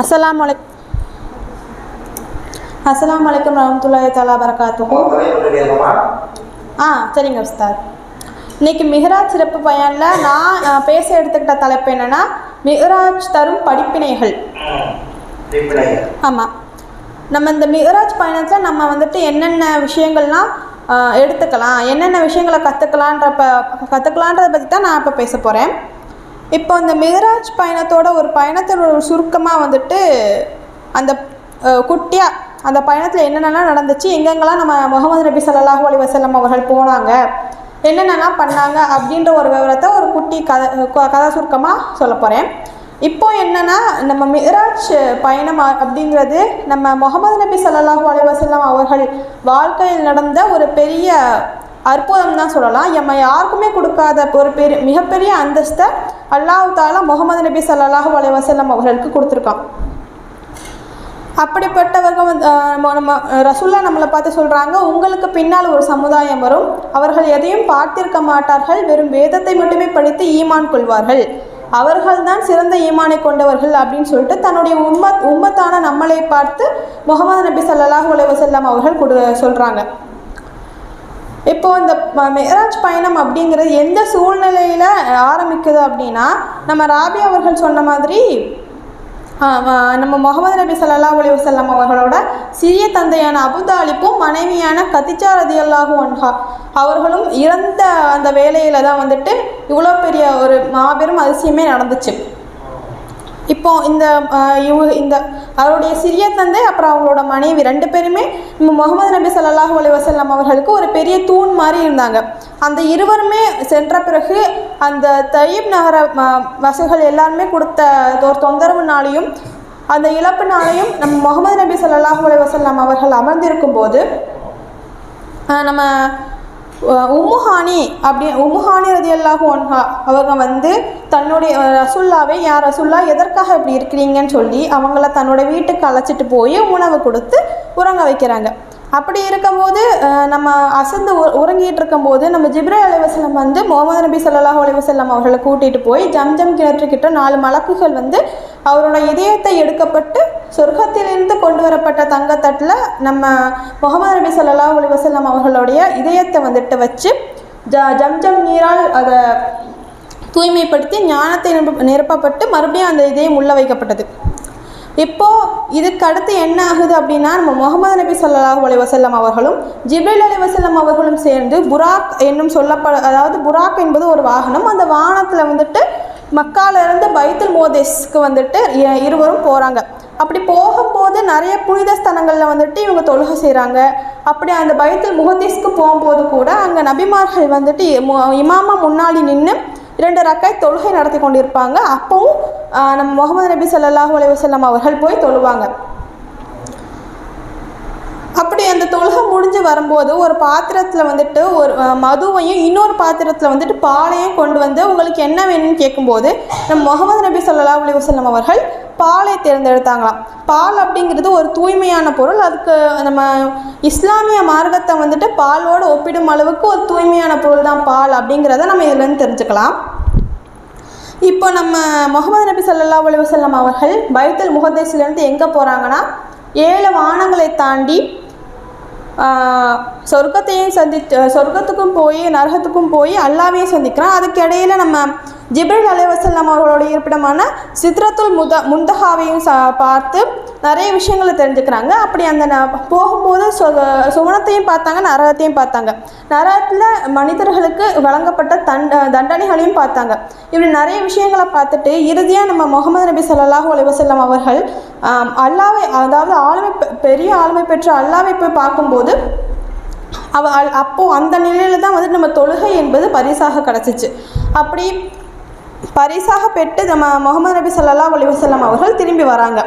அஸ்ஸலாமு அலைக் அஸ்ஸலாமு அலைக்கும் ரஹமத்துல்லாஹி தஆலா பரகாத்துஹு ஆ சரிங்க உஸ்தாத். இன்னைக்கு மிஹ்ராஜ் சிறப்பு பயனில் நான் பேச எடுத்துக்கிட்ட தலைப்பு என்னென்னா மிஹ்ராஜ் தரும் படிப்பினைகள். ஆமாம் நம்ம இந்த மிஹ்ராஜ் பயணத்தில் நம்ம வந்துட்டு என்னென்ன விஷயங்கள்லாம் எடுத்துக்கலாம் என்னென்ன விஷயங்களை கற்றுக்கலான்ற ப கற்றுக்கலான்றதை பற்றி தான் நான் இப்போ பேச போகிறேன் இப்போ இந்த மிகராஜ் பயணத்தோட ஒரு பயணத்தோட ஒரு சுருக்கமாக வந்துட்டு அந்த குட்டியாக அந்த பயணத்தில் என்னென்னலாம் நடந்துச்சு எங்கெங்கெல்லாம் நம்ம முகமது நபி ஸல்லல்லாஹு அலி வஸல்லம் அவர்கள் போனாங்க என்னென்னலாம் பண்ணாங்க அப்படின்ற ஒரு விவரத்தை ஒரு குட்டி கதை கதா கதை சுருக்கமாக சொல்ல போகிறேன் இப்போ என்னென்னா நம்ம மிராஜ் பயணம் அப்படிங்கிறது நம்ம முகமது நபி சல்லாஹூ அலி வஸல்லம் அவர்கள் வாழ்க்கையில் நடந்த ஒரு பெரிய அற்புதம் தான் சொல்லலாம் நம்ம யாருக்குமே கொடுக்காத ஒரு பெரிய மிகப்பெரிய அந்தஸ்தை அல்லாஹ் தாலா முகமது நபி ஸல்லல்லாஹு அலைஹி அவர்களுக்கு கொடுத்துருக்கான். அப்படிப்பட்டவர்கள் வந்து நம்ம நம்ம ரசுல்லா நம்மளை பார்த்து சொல்கிறாங்க உங்களுக்கு பின்னால் ஒரு சமுதாயம் வரும். அவர்கள் எதையும் பார்த்திருக்க மாட்டார்கள். வெறும் வேதத்தை மட்டுமே படித்து ஈமான் கொள்வார்கள். அவர்கள்தான் சிறந்த ஈமானை கொண்டவர்கள் அப்படின்னு சொல்லிட்டு தன்னுடைய உம்மத் உம்மத்தான நம்மளை பார்த்து முகமது நபி ஸல்லல்லாஹு அலைஹி அவர்கள் கொடு சொல்கிறாங்க இப்போது இந்த ம- மெஹராஜ் பயணம் அப்படிங்கிறது எந்த சூழ்நிலையில் ஆரம்பிக்குது அப்படின்னா நம்ம ராபி அவர்கள் சொன்ன மாதிரி நம்ம முகமது நபி சல்லா அலி வஸல்லம் அவர்களோட சிறிய தந்தையான அபுதாலிப்பும் மனைவியான கதிஜா ரதியல்லாஹு அன்ஹா அவர்களும் இறந்த அந்த வேலையில் தான் வந்துட்டு இவ்வளோ பெரிய ஒரு மாபெரும் அதிசயமே நடந்துச்சு. இப்போ இந்த இவங்க இந்த அவருடைய சிறிய தந்தை அப்புறம் அவங்களோட மனைவி ரெண்டு பேருமே முகமது நபி ஸல்லல்லாஹு அலைஹி வஸல்லம் அவர்களுக்கு ஒரு பெரிய தூண் மாதிரி இருந்தாங்க. அந்த இருவருமே சென்ற பிறகு அந்த தயீப் நகர ம- எல்லாருமே கொடுத்த ஒரு தொந்தரவுனாலையும் அந்த இழப்புனாலையும் நம்ம முகமது நபி ஸல்லல்லாஹு அலைஹி வஸல்லம் அவர்கள் அமர்ந்திருக்கும் போது நம்ம உம்முஹானி அப்படி உம்முஹானி ரதியல்லாஹு அன்ஹா அவங்க வந்து தன்னுடைய ரசுல்லாவே யார் ரசுல்லா எதற்காக இப்படி இருக்கிறீங்கன்னு சொல்லி அவங்கள தன்னோட வீட்டுக்கு அழைச்சிட்டு போய் உணவு கொடுத்து உறங்க வைக்கிறாங்க. அப்படி இருக்கும்போது நம்ம அசந்து உறங்கிட்டு இருக்கும்போது நம்ம ஜிப்ரே அலைவசல்லம் வந்து முகமது நபி ஸல்லல்லாஹு அலைவசல்லம் அவர்களை கூட்டிகிட்டு போய் ஜம்ஜம் கிணற்றுக்கிட்ட நாலு மலக்குகள் வந்து அவரோட இதயத்தை எடுக்கப்பட்டு சொர்க்கத்திலிருந்து கொண்டு வரப்பட்ட தங்கத்தட்டில் நம்ம முகமது நபி ஸல்லல்லாஹு அலைவசல்லம் அவர்களுடைய இதயத்தை வந்துட்டு வச்சு ஜ ஜம்ஜம் நீரால் அதை தூய்மைப்படுத்தி ஞானத்தை நிரப்பப்பட்டு மறுபடியும் அந்த இதயம் உள்ள வைக்கப்பட்டது. இப்போ இதுக்கு அடுத்து என்ன ஆகுது அப்படின்னா நம்ம முகமது நபி ஸல்லல்லாஹு அலி வசல்லம் அவர்களும் ஜிப்ரேல் அலி வசல்லம் அவர்களும் சேர்ந்து புராக் என்னும் சொல்லப்பட அதாவது புராக் என்பது ஒரு வாகனம் அந்த வாகனத்தில் வந்துட்டு மக்காலிருந்து பைத்துல் மோதேஸ்க்கு வந்துட்டு இருவரும் போகிறாங்க அப்படி போகும்போது நிறைய புனித ஸ்தலங்களில் வந்துட்டு இவங்க தொழுகை செய்கிறாங்க அப்படி அந்த பைத்துல் முகதீஸ்க்கு போகும்போது கூட அங்கே நபிமார்கள் வந்துட்டு இமாமா முன்னாடி நின்று இரண்டு ரக்காய் தொழுகை நடத்தி கொண்டிருப்பாங்க. அப்பவும் நம் நம்ம முகமது நபி ஸல்லல்லாஹு அலைவசல்லம் அவர்கள் போய் தொழுவாங்க. அப்படி அந்த தொழுகை முடிஞ்சு வரும்போது ஒரு பாத்திரத்தில் வந்துட்டு ஒரு மதுவையும் இன்னொரு பாத்திரத்தில் வந்துட்டு பாலையும் கொண்டு வந்து உங்களுக்கு என்ன வேணும்னு கேட்கும்போது நம்ம முகமது நபி சொல்லலா அலி வசல்லம் அவர்கள் பாலை தேர்ந்தெடுத்தாங்களாம். பால் அப்படிங்கிறது ஒரு தூய்மையான பொருள். அதுக்கு நம்ம இஸ்லாமிய மார்க்கத்தை வந்துட்டு பாலோடு ஒப்பிடும் அளவுக்கு ஒரு தூய்மையான பொருள் தான் பால் அப்படிங்கிறத நம்ம இதுலேருந்து தெரிஞ்சுக்கலாம். இப்போ நம்ம முகமது நபி சல்லா அலைஹி அவர்கள் பைத்தல் முகதேசிலேருந்து எங்கே போகிறாங்கன்னா ஏழு வானங்களை தாண்டி சொர்க்கத்தையும் சந்தி சொர்க்கத்துக்கும் போய் நரகத்துக்கும் போய் அல்லாவையும் சந்திக்கிறான். அதுக்கு இடையில நம்ம ஜிப்ரீல் அலைஹி அவர்களுடைய இருப்பிடமான சித்ரத்துல் முத முந்தஹாவையும் ச பார்த்து நிறைய விஷயங்களை தெரிஞ்சுக்கிறாங்க. அப்படி அந்த ந- போகும்போது சொ சுவனத்தையும் பார்த்தாங்க நரகத்தையும் பார்த்தாங்க. நரகத்தில் மனிதர்களுக்கு வழங்கப்பட்ட தண்ட தண்டனைகளையும் பார்த்தாங்க. இப்படி நிறைய விஷயங்களை பார்த்துட்டு இறுதியாக நம்ம முகமது நபி சல்லாஹூ அலைஹி அவர்கள் அல்லாவை அதாவது ஆளுமை பெரிய ஆளுமை பெற்ற அல்லாவை போய் பார்க்கும்போது அவ அல்- அந்த நிலையில் தான் வந்து நம்ம தொழுகை என்பது பரிசாக கிடச்சிச்சு. அப்படி பரிசாக பெற்று நம்ம முகமது நபி சல்லா அலி வஸல்லம் அவர்கள் திரும்பி வராங்க.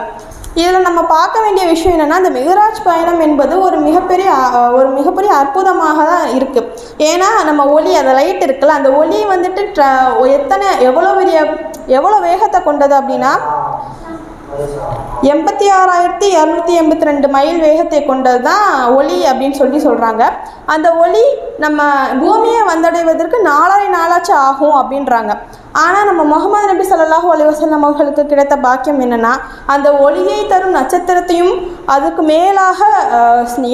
இதில் நம்ம பார்க்க வேண்டிய விஷயம் என்னென்னா இந்த மிகராஜ் பயணம் என்பது ஒரு மிகப்பெரிய ஒரு மிகப்பெரிய அற்புதமாக தான் இருக்குது ஏன்னா நம்ம ஒளி அந்த லைட் இருக்குல்ல அந்த ஒளி வந்துட்டு எத்தனை எவ்வளோ பெரிய எவ்வளோ வேகத்தை கொண்டது அப்படின்னா எண்பத்தி ஆறாயிரத்தி இரநூத்தி எண்பத்தி ரெண்டு மைல் வேகத்தை கொண்டது தான் ஒளி அப்படின்னு சொல்லி சொல்கிறாங்க அந்த ஒளி நம்ம பூமியை வந்தடைவதற்கு நாலரை நாளாச்சு ஆகும் அப்படின்றாங்க. ஆனால் நம்ம முகமது நபி ஸல்லல்லாஹு அலைஹி அவர்களுக்கு கிடைத்த பாக்கியம் என்னன்னா அந்த ஒளியை தரும் நட்சத்திரத்தையும் அதுக்கு மேலாக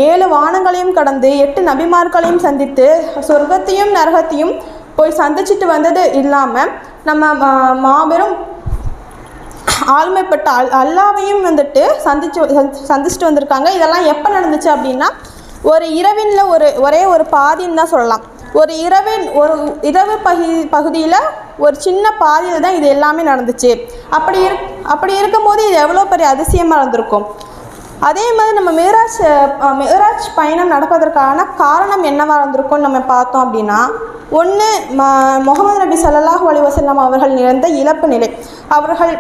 ஏழு வானங்களையும் கடந்து எட்டு நபிமார்களையும் சந்தித்து சொர்க்கத்தையும் நரகத்தையும் போய் சந்திச்சுட்டு வந்தது இல்லாமல் நம்ம மா- மாபெரும் ஆளுமைப்பட்ட அல் அல்லாவையும் வந்துட்டு சந்திச்சு சந்திச்சுட்டு வந்திருக்காங்க. இதெல்லாம் எப்போ நடந்துச்சு அப்படின்னா ஒரு இரவினில் ஒரு ஒரே ஒரு பாதின்னு தான் சொல்லலாம். ஒரு இரவின் ஒரு இரவு பகு பகுதியில் ஒரு சின்ன பாதியில் தான் இது எல்லாமே நடந்துச்சு. அப்படி இருக் அப்படி இருக்கும்போது இது எவ்வளோ பெரிய அதிசயமாக இருந்திருக்கும்? அதே மாதிரி நம்ம மேராஜ் அஹ், பயணம் நடப்பதற்கான காரணம் என்னவாக இருந்திருக்கும்னு நம்ம பார்த்தோம் அப்படின்னா ஒன்று முகமது நபி சல்லாஹூ அலைஹி அவர்கள் இழந்த இழப்பு நிலை. அவர்கள்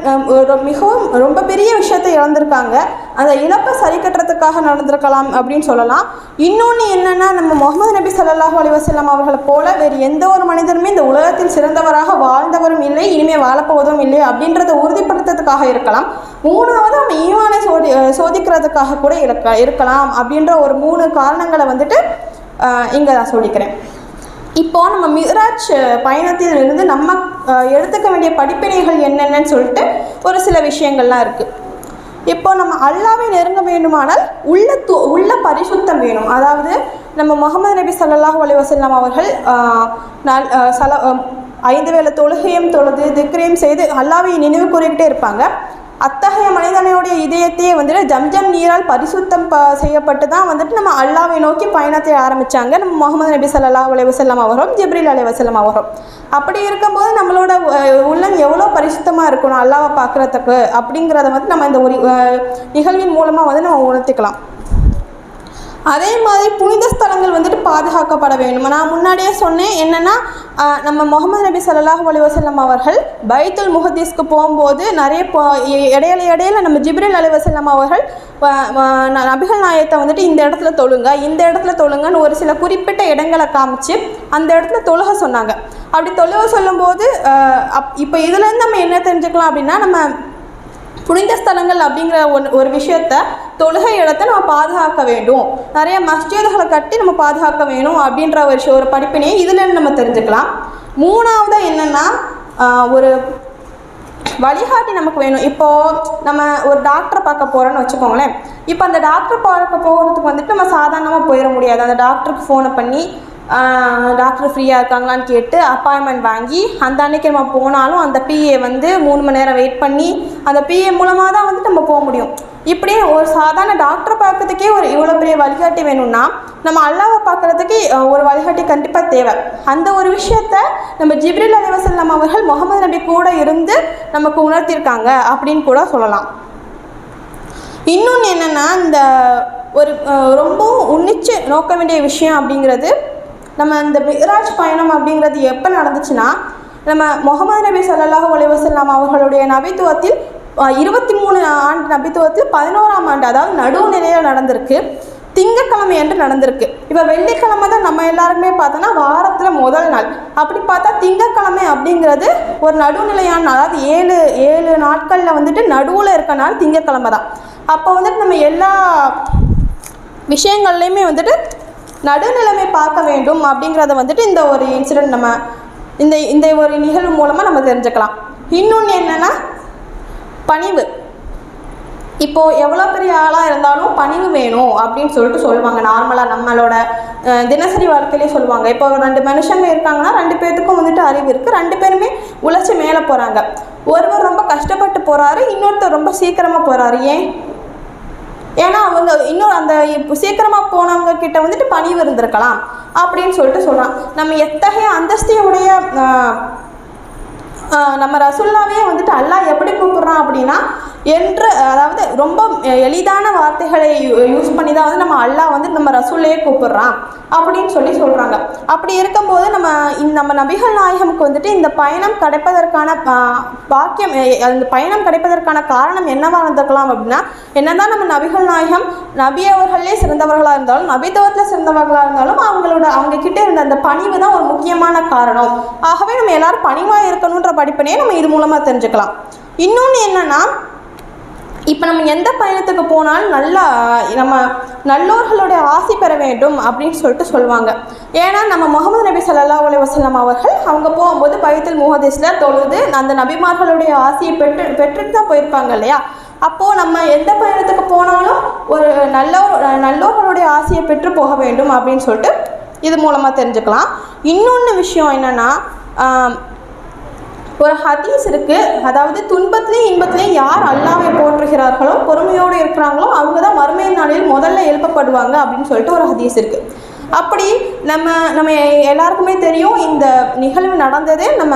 மிகவும் ரொம்ப பெரிய விஷயத்தை இழந்திருக்காங்க. அந்த இழப்பை சரி கட்டுறதுக்காக நடந்திருக்கலாம் அப்படின்னு சொல்லலாம். இன்னொன்று என்னென்னா நம்ம முகமது நபி சல்லாஹூ அலைஹி வஸல்லம் அவர்களை போல வேறு எந்த ஒரு மனிதருமே இந்த உலகத்தில் சிறந்தவராக வாழ்ந்தவரும் இல்லை இனிமேல் வாழப்போவதும் இல்லை அப்படின்றத உறுதிப்படுத்துறதுக்காக இருக்கலாம். மூணாவது நம்ம ஈவானை சோதி கூட இருக்க இருக்கலாம் அப்படின்ற ஒரு மூணு காரணங்களை வந்துட்டு இங்கே நான் சொல்லிக்கிறேன். இப்போ நம்ம மிராஜ் பயணத்திலிருந்து நம்ம எடுத்துக்க வேண்டிய படிப்பினைகள் என்னென்னன்னு சொல்லிட்டு ஒரு சில விஷயங்கள்லாம் இருக்குது இப்போ நம்ம அல்லாவை நெருங்க வேண்டுமானால் உள்ள து உள்ள பரிசுத்தம் வேணும். அதாவது நம்ம முகமது நபி ஸல்லல்லாஹு அலைஹி வஸல்லம் அவர்கள் நல் சல ஐந்து வேளை தொழுகையும் தொழுது திக்ரையும் செய்து அல்லாவை நினைவு கூறிக்கிட்டே இருப்பாங்க. அத்தகைய மனிதனுடைய இதயத்தையே வந்துட்டு ஜம்ஜம் நீரால் பரிசுத்தம் ப செய்யப்பட்டு தான் வந்துட்டு நம்ம அல்லாவை நோக்கி பயணத்தை ஆரம்பித்தாங்க நம்ம முகமது நபி சல்லா அலைஹி வஸல்லம் அவரும் ஜிப்ரில் அலைஹி வஸல்லம் அவரும் அப்படி இருக்கும்போது நம்மளோட உள்ளம் எவ்வளோ பரிசுத்தமாக இருக்கணும் அல்லாவை பார்க்குறதுக்கு அப்படிங்கிறத வந்து நம்ம இந்த ஒரு நிகழ்வின் மூலமாக வந்து நம்ம உணர்த்திக்கலாம். அதே மாதிரி புனித ஸ்தலங்கள் வந்துட்டு பாதுகாக்கப்பட வேண்டும்? நான் முன்னாடியே சொன்னேன் என்னென்னா நம்ம முகமது நபி சல்லாஹ் அலிவசல்லம் அவர்கள் பைத்துல் முஹதீஸ்க்கு போகும்போது நிறைய போ- இடையில இடையில நம்ம ஜிப்ரில் அலிவசல்லம் அவர்கள் நபிகள் நாயத்தை வந்துட்டு இந்த இடத்துல தொழுங்க இந்த இடத்துல தொழுங்கன்னு ஒரு சில குறிப்பிட்ட இடங்களை காமிச்சு அந்த இடத்துல தொழுக சொன்னாங்க. அப்படி தொழுக சொல்லும்போது அப் இப்போ இதுலேருந்து நம்ம என்ன தெரிஞ்சுக்கலாம் அப்படின்னா நம்ம புனித ஸ்தலங்கள் அப்படிங்கிற ஒன் ஒரு விஷயத்த தொழுகை இடத்தை நம்ம பாதுகாக்க வேண்டும். நிறைய மஸ்ஜிதுகளை கட்டி நம்ம பாதுகாக்க வேணும் அப்படின்ற ஒரு விஷயம் ஒரு படிப்பினையை இதுலேருந்து நம்ம தெரிஞ்சுக்கலாம். மூணாவது என்னென்னா ஒரு வழிகாட்டி நமக்கு வேணும். இப்போது நம்ம ஒரு டாக்டரை பார்க்க போகிறோன்னு வச்சுக்கோங்களேன். இப்போ அந்த டாக்டர் பார்க்க போகிறதுக்கு வந்துட்டு நம்ம சாதாரணமாக போயிட முடியாது. அந்த டாக்டருக்கு ஃபோனை பண்ணி டாக்டர் ஃப்ரீயாக இருக்காங்களான்னு கேட்டு அப்பாயின்மெண்ட் வாங்கி அந்த அன்னைக்கு நம்ம போனாலும் அந்த பிஏ வந்து மூணு மணி நேரம் வெயிட் பண்ணி அந்த பிஏ மூலமாக தான் வந்துட்டு நம்ம போக முடியும். இப்படியே ஒரு சாதாரண டாக்டரை பார்க்கறதுக்கே ஒரு இவ்வளோ பெரிய வழிகாட்டி வேணும்னா நம்ம அல்லாவை பார்க்குறதுக்கு ஒரு வழிகாட்டி கண்டிப்பாக தேவை. அந்த ஒரு விஷயத்த நம்ம ஜிப்ரில் அலிவசல்லாம் அவர்கள் முகமது நபி கூட இருந்து நமக்கு உணர்த்தியிருக்காங்க அப்படின்னு கூட சொல்லலாம். இன்னொன்று என்னென்னா இந்த ஒரு ரொம்பவும் உன்னிச்சு நோக்க வேண்டிய விஷயம் அப்படிங்கிறது நம்ம இந்த மிராஜ் பயணம் அப்படிங்கிறது எப்போ நடந்துச்சுன்னா நம்ம முகமது நபி சல்லாஹூ அலைவசல்லாம் அவர்களுடைய நபித்துவத்தில் இருபத்தி மூணு ஆண்டு நபித்துவத்தில் பதினோராம் ஆண்டு அதாவது நடுவுநிலையில் நடந்திருக்கு. திங்கக்கிழமை என்று நடந்திருக்கு. இப்போ வெள்ளிக்கிழமை தான் நம்ம எல்லாருமே பார்த்தோன்னா வாரத்தில் முதல் நாள். அப்படி பார்த்தா திங்கக்கிழமை அப்படிங்கிறது ஒரு நடுநிலையான நாள். அதாவது ஏழு ஏழு நாட்களில் வந்துட்டு நடுவில் இருக்க நாள் திங்கக்கிழமை தான். அப்போ வந்துட்டு நம்ம எல்லா விஷயங்கள்லையுமே வந்துட்டு நடுநிலைமை பார்க்க வேண்டும் அப்படிங்கிறத வந்துட்டு இந்த ஒரு இன்சிடெண்ட் நம்ம இந்த இந்த ஒரு நிகழ்வு மூலமாக நம்ம தெரிஞ்சுக்கலாம். இன்னொன்று என்னென்னா பணிவு. இப்போது எவ்வளோ பெரிய ஆளாக இருந்தாலும் பணிவு வேணும் அப்படின்னு சொல்லிட்டு சொல்லுவாங்க. நார்மலாக நம்மளோட தினசரி வாழ்க்கையிலே சொல்லுவாங்க. இப்போ ரெண்டு மனுஷங்க இருக்காங்கன்னா ரெண்டு பேர்த்துக்கும் வந்துட்டு அறிவு இருக்குது ரெண்டு பேருமே உழைச்சி மேலே போகிறாங்க ஒருவர் ரொம்ப கஷ்டப்பட்டு போகிறாரு இன்னொருத்தர் ரொம்ப சீக்கிரமாக போகிறாரு ஏன்? வந்து அவங்க இன்னும் அந்த இப்போ சீக்கிரமாக போனவங்க கிட்ட வந்துட்டு பணிவு இருந்திருக்கலாம் அப்படின்னு சொல்லிட்டு சொல்கிறான் நம்ம எத்தகைய அந்தஸ்தியுடைய நம்ம ரசுல்லாவே வந்துட்டு அல்லாஹ் எப்படி கூப்பிடுறான் அப்படின்னா என்று அதாவது ரொம்ப எளிதான வார்த்தைகளை யூஸ் பண்ணி தான் வந்து நம்ம அல்லாஹ் வந்து நம்ம ரசூல்லையே கூப்பிடுறான் அப்படின்னு சொல்லி சொல்கிறாங்க அப்படி இருக்கும்போது நம்ம நம்ம நபிகள் நாயகமுக்கு வந்துட்டு இந்த பயணம் கிடைப்பதற்கான பாக்கியம் அந்த பயணம் கிடைப்பதற்கான காரணம் என்னவா இருந்திருக்கலாம் அப்படின்னா என்னதான் நம்ம நபிகள் நாயகம் நபி அவர்களே சிறந்தவர்களாக இருந்தாலும் நபித்துவத்தில் சிறந்தவர்களாக இருந்தாலும் அவங்களோட அவங்க கிட்டே இருந்த அந்த பணிவு தான் ஒரு முக்கியமான காரணம். ஆகவே நம்ம எல்லாரும் பணிவாக இருக்கணுன்ற படிப்பினையே நம்ம இது மூலமாக தெரிஞ்சுக்கலாம். இன்னொன்று என்னன்னா இப்போ நம்ம எந்த பயணத்துக்கு போனாலும் நல்லா நம்ம நல்லோர்களுடைய ஆசி பெற வேண்டும் அப்படின்னு சொல்லிட்டு சொல்லுவாங்க. ஏன்னா நம்ம முகமது நபி சல்லா அலி வஸல்லம் அவர்கள் அவங்க போகும்போது பயத்தில் முகதீஸில் தொழுது அந்த நபிமார்களுடைய ஆசையை பெற்று பெற்றுட்டு தான் போயிருப்பாங்க இல்லையா? அப்போது நம்ம எந்த பயணத்துக்கு போனாலும் ஒரு நல்ல நல்லோர்களுடைய ஆசையை பெற்று போக வேண்டும் அப்படின்னு சொல்லிட்டு இது மூலமாக தெரிஞ்சுக்கலாம். இன்னொன்று விஷயம் என்னென்னா ஒரு ஹதீஸ் இருக்கு. அதாவது துன்பத்திலையும் இன்பத்திலையும் யார் அல்லாவை போற்றுகிறார்களோ பொறுமையோடு இருக்கிறாங்களோ அவங்க தான் மறுமை நாளில் முதல்ல எழுப்பப்படுவாங்க அப்படின்னு சொல்லிட்டு ஒரு ஹதீஸ் இருக்கு. அப்படி நம்ம நம்ம எல்லாருக்குமே தெரியும் இந்த நிகழ்வு நடந்ததே நம்ம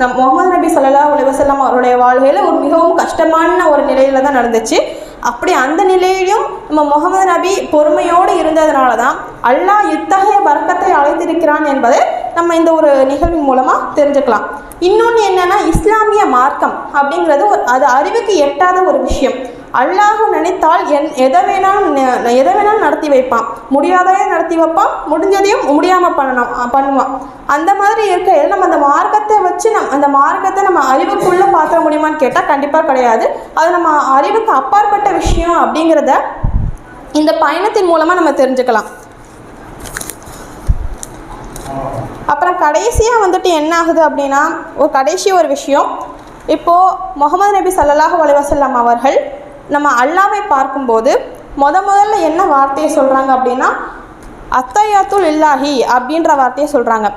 நம் முகமது நபி சொல்லலா உலக செல்லம் அவருடைய வாழ்க்கையில் ஒரு மிகவும் கஷ்டமான ஒரு நிலையில் தான் நடந்துச்சு. அப்படி அந்த நிலையிலும் நம்ம முகமது நபி பொறுமையோடு இருந்ததுனால தான் அல்லாஹ் இத்தகைய வர்க்கத்தை அழைத்திருக்கிறான் என்பதை நம்ம இந்த ஒரு நிகழ்வின் மூலமாக தெரிஞ்சுக்கலாம். இன்னொன்று என்னென்னா இஸ்லாமிய மார்க்கம் அப்படிங்கிறது ஒரு அது அறிவுக்கு எட்டாத ஒரு விஷயம். அல்லாஹ் நினைத்தால் என் எதை வேணாலும் எதை வேணாலும் நடத்தி வைப்பான். முடியாததையும் நடத்தி வைப்பான். முடிஞ்சதையும் முடியாமல் பண்ணணும் பண்ணுவான். அந்த மாதிரி இருக்க நம்ம அந்த நம் அந்த மார்க்கத்தை நம்ம அறிவுக்குள்ளே பார்த்துட முடியுமான்னு கேட்டால் கண்டிப்பாக கிடையாது. அது நம்ம அறிவுக்கு அப்பாற்பட்ட விஷயம் அப்படிங்கிறத இந்த பயணத்தின் மூலமாக நம்ம தெரிஞ்சுக்கலாம். அப்புறம் கடைசியாக வந்துட்டு என்ன ஆகுது அப்படின்னா ஒரு கடைசி ஒரு விஷயம். இப்போது முகமது நபி சல்லாஹ் அலைஹி அவர்கள் நம்ம அல்லாவை பார்க்கும்போது முத முதல்ல என்ன வார்த்தையை சொல்கிறாங்க அப்படின்னா அத்தையாத்துல் இல்லாஹி அப்படின்ற வார்த்தையை சொல்கிறாங்க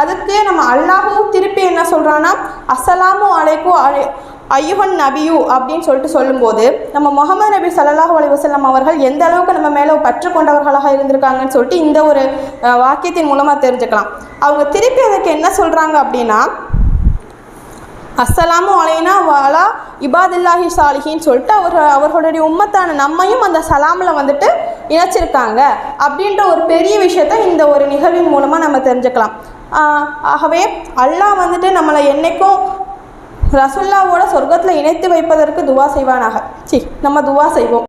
அதுக்கு நம்ம அல்லாஹும் திருப்பி என்ன சொல்கிறான்னா அஸ்ஸலாமு அலைக்கும் அலை ஐயுகன் நபியு அப்படின்னு சொல்லிட்டு சொல்லும்போது நம்ம முகமது நபி ஸல்லல்லாஹு அலி வஸல்லம் அவர்கள் எந்த அளவுக்கு நம்ம மேலே பற்று கொண்டவர்களாக இருந்திருக்காங்கன்னு சொல்லிட்டு இந்த ஒரு வாக்கியத்தின் மூலமாக தெரிஞ்சுக்கலாம். அவங்க திருப்பி அதுக்கு என்ன சொல்கிறாங்க அப்படின்னா அஸ்ஸலாமு அலைனா வாலா இபாதுல்லாஹி சாலிஹின்னு சொல்லிட்டு அவர் அவர்களுடைய உம்மத்தான நம்மையும் அந்த சலாமில் வந்துட்டு இணைச்சிருக்காங்க. அப்படின்ற ஒரு பெரிய விஷயத்த இந்த ஒரு நிகழ்வின் மூலமாக நம்ம தெரிஞ்சுக்கலாம். ஆகவே அல்லாஹ் வந்துட்டு நம்மளை என்னைக்கும் ரசுல்லாவோட சொர்க்கத்தில் இணைத்து வைப்பதற்கு துவா செய்வானாக. சி நம்ம துவா செய்வோம்.